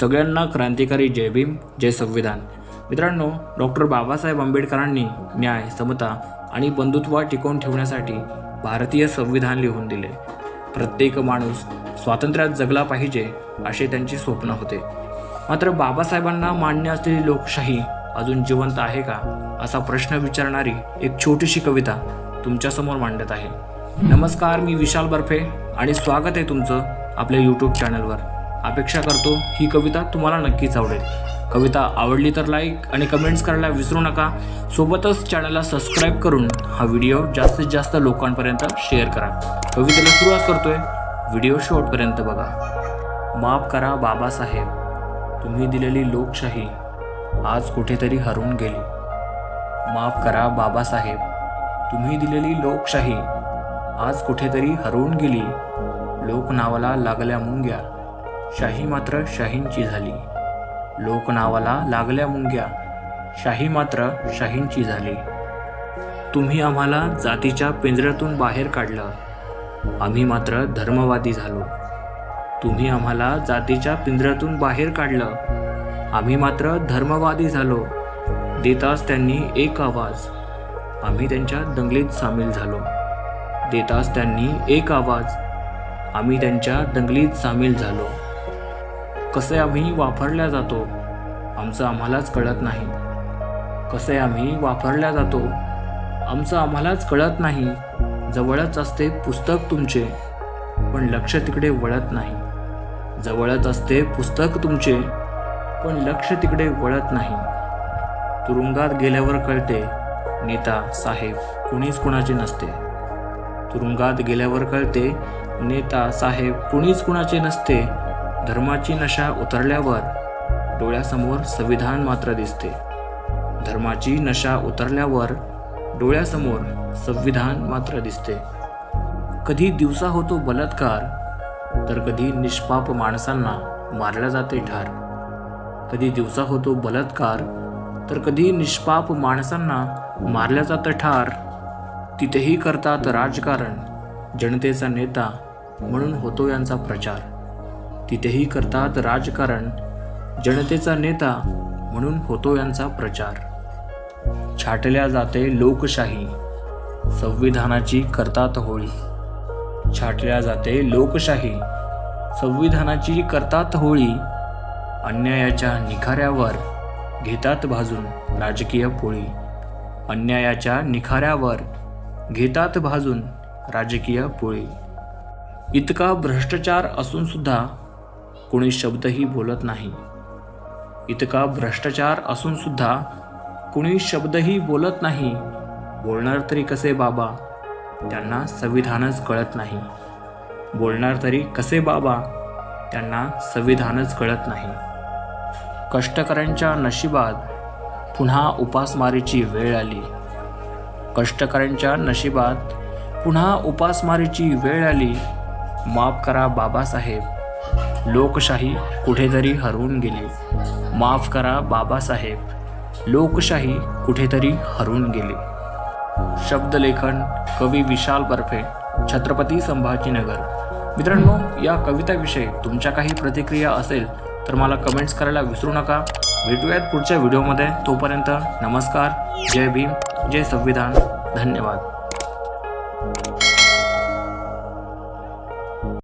सगळ्यांना क्रांतिकारी जय भीम जय संविधान. मित्रांनो डॉक्टर बाबासाहेब आंबेडकरांनी न्याय समता आणि बंधुत्व टिकवून ठेवण्यासाठी भारतीय संविधान लिहून दिले. प्रत्येक माणूस स्वातंत्र्यात जगला पाहिजे असे त्यांचे स्वप्न होते. मात्र बाबासाहेबांना मान्य असलेली लोकशाही अजून जिवंत आहे का असा प्रश्न विचारणारी एक छोटीशी कविता तुमच्यासमोर मांडत आहे. नमस्कार मी विशाल बर्फे आणि स्वागत आहे तुमचं आपल्या यूट्यूब चॅनलवर अपेक्षा करतो ही कविता तुम्हाला नक्कीच आवडेल. कविता आवडली तर लाईक आणि कमेंट्स करायला विसरू नका. सोबतच चॅनलला सबस्क्राईब करून हा व्हिडिओ जास्तीत जास्त लोकांपर्यंत शेअर करा. कवितेला सुरुवात करतोय. व्हिडिओ शेवटपर्यंत बघा. माफ करा बाबासाहेब. तुम्ही दिलेली लोकशाही आज कुठेतरी हरवून गेली. माफ करा बाबासाहेब. तुम्ही दिलेली लोकशाही आज कुठेतरी हरवून गेली. लोक नावाला लागल्या मुंग्या. शाही मात्र शाहींची झाली. लोक नावाला लागल्या मुंग्या. शाही मात्र शाहींची झाली. तुम्ही आम्हाला जातीच्या पिंजऱ्यातून बाहेर काढलं. आम्ही मात्र धर्मवादी झालो. तुम्ही आम्हाला जातीच्या पिंजऱ्यातून बाहेर काढलं. आम्ही मात्र धर्मवादी झालो. देताच त्यांनी एक आवाज. आम्ही त्यांच्या दंगलीत सामील झालो. देताच त्यांनी एक आवाज. आम्ही त्यांच्या दंगलीत सामील झालो. कसे आम्ही वापरल्या जातो आमचं आम्हालाच कळत नाही. कसे आम्ही वापरल्या जातो आमचं आम्हालाच कळत नाही. जवळच असते पुस्तक तुमचे पण लक्ष तिकडे वळत नाही. जवळच असते पुस्तक तुमचे पण लक्ष तिकडे वळत नाही. तुरुंगात गेल्यावर कळते नेता साहेब कुणीच कुणाचे नसते. तुरुंगात गेल्यावर कळते नेता साहेब कुणीच कुणाचे नसते. धर्माची नशा उतरल्यावर डोळ्यासमोर संविधान मात्र दिसते. धर्माची नशा उतरल्यावर डोळ्यासमोर संविधान मात्र दिसते. कधी दिवसा होतो बलात्कार तर कधी निष्पाप माणसांना मारल्या जाते ठार. कधी दिवसा होतो बलात्कार तर कधी निष्पाप माणसांना मारल्या जातं ठार. तिथेही करतात राजकारण जनतेचा नेता म्हणून होतो यांचा प्रचार. तिथेही करतात राजकारण जनतेचा नेता म्हणून होतो यांचा प्रचार. छाटल्या जाते लोकशाही संविधानाची करतात होळी. छाटल्या जाते लोकशाही संविधानाची करतात होळी. अन्यायाच्या निखाऱ्यावर घेतात भाजून राजकीय पोळी. अन्यायाच्या निखाऱ्यावर घेतात भाजून राजकीय पोळी. इतका भ्रष्टाचार असून सुद्धा कोणी शब्दही बोलत नाही. इतका भ्रष्टाचार असून सुद्धा शब्दही बोलत नाही. बोलणार तरी कसे बाबा? त्यांना संविधानच कळत नाही. बोलणार तरी कसे बाबा? त्यांना संविधानच कळत नाही. कष्टकऱ्यांच्या नशिबात पुन्हा उपासमारीची वेळ आली. कष्टकऱ्यांच्या नशिबात पुन्हा उपासमारीची वेळ आली. माफ करा बाबासाहेब. लोकशाही कुठेतरी हरवून गेली. माफ करा बाबासाहेब. लोकशाही कुठेतरी हरवून गेली. शब्दलेखन कवी विशाल बर्फे छत्रपती संभाजीनगर. मित्रांनो या कविताविषयी तुमच्या काही प्रतिक्रिया असेल तर मला कमेंट्स करायला विसरू नका. भेटूयात पुढच्या व्हिडिओमध्ये तोपर्यंत नमस्कार. जय भीम. जय संविधान. धन्यवाद.